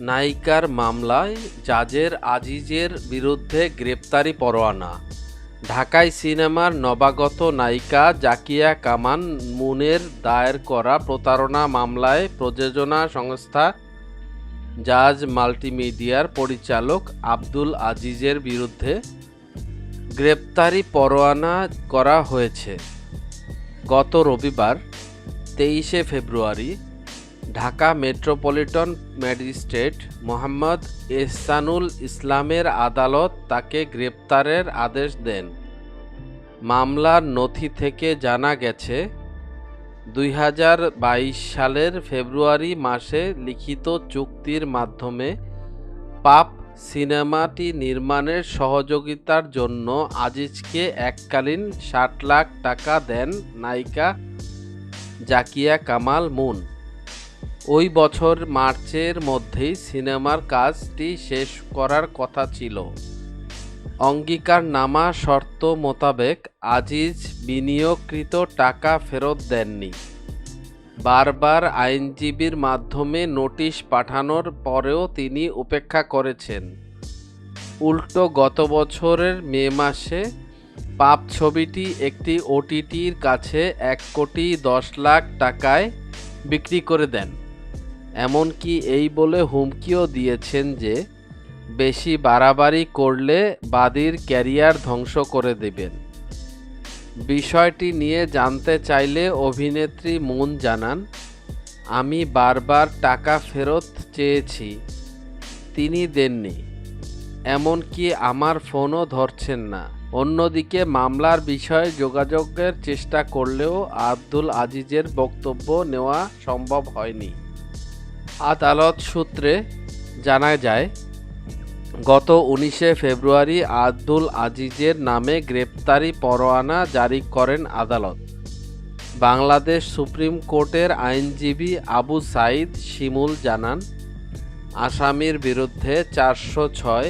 নায়িকার মামলায় জাজের আজিজের বিরুদ্ধে গ্রেপ্তারি পরোয়ানা। ঢাকায় সিনেমার নবাগত নায়িকা জাকিয়া কামান মুনের দায়ের করা প্রতারণা মামলায় প্রযোজনা সংস্থা জাজ মাল্টিমিডিয়ার পরিচালক আব্দুল আজিজের বিরুদ্ধে গ্রেপ্তারি পরোয়ানা করা হয়েছে। গত রবিবার, তেইশে February Dhaka metropolitan magistrate Mohammad Ehsanul ইসলামের আদালত তাকে গ্রেপ্তারের আদেশ দেন। মামলার নথি থেকে জানা গেছে, দুই হাজার বাইশ সালের ফেব্রুয়ারি মাসে লিখিত চুক্তির মাধ্যমে পাপ সিনেমাটি নির্মাণের সহযোগিতার জন্য আজিজকে এককালীন ষাট লাখ টাকা দেন নায়িকা জাকিয়া কামাল মুন। ওই বছর মার্চের মধ্যেই সিনেমার কাজটি শেষ করার কথা ছিল। অঙ্গীকারনামা শর্ত মোতাবেক আজিজ বিনিয়োগকৃত টাকা ফেরত দেননি। বারবার আইনজীবীর মাধ্যমে নোটিশ পাঠানোর পরেও তিনি উপেক্ষা করেছেন। উল্টো গত বছরের মে মাসে পাপ ছবিটি একটি ওটিটির কাছে এক কোটি দশ লাখ টাকায় বিক্রি করে দেন। এমনকি এই বলে হুমকিও দিয়েছেন যে, বেশি বাড়াবাড়ি করলে বাদীর ক্যারিয়ার ধ্বংস করে দেবেন। বিষয়টি নিয়ে জানতে চাইলে অভিনেত্রী মুন জানান, আমি বারবার টাকা ফেরত চেয়েছি, তিনি দেননি। এমনকি আমার ফোনও ধরছেন না। অন্যদিকে মামলার বিষয়ে যোগাযোগের চেষ্টা করলেও আব্দুল আজিজের বক্তব্য নেওয়া সম্ভব হয়নি। আদালত সূত্রে জানা যায়, গত উনিশে ফেব্রুয়ারি আব্দুল আজিজের নামে গ্রেপ্তারি পরোয়ানা জারি করেন আদালত। বাংলাদেশ সুপ্রিম কোর্টের আইনজীবী আবু সাইদ শিমুল জানান, আসামির বিরুদ্ধে চারশো ছয়,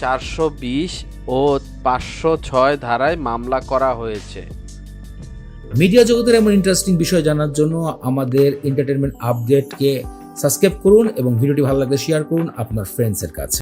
চারশো বিশ ও পাঁচশো ছয় ধারায় মামলা করা হয়েছে। মিডিয়া জগতের এমন ইন্টারেস্টিং বিষয় জানার জন্য আমাদের এন্টারটেনমেন্ট আপডেটকে সাবস্ক্রাইব করুন এবং ভিডিওটি ভালো লাগলে শেয়ার করুন আপনার ফ্রেন্ডসের কাছে।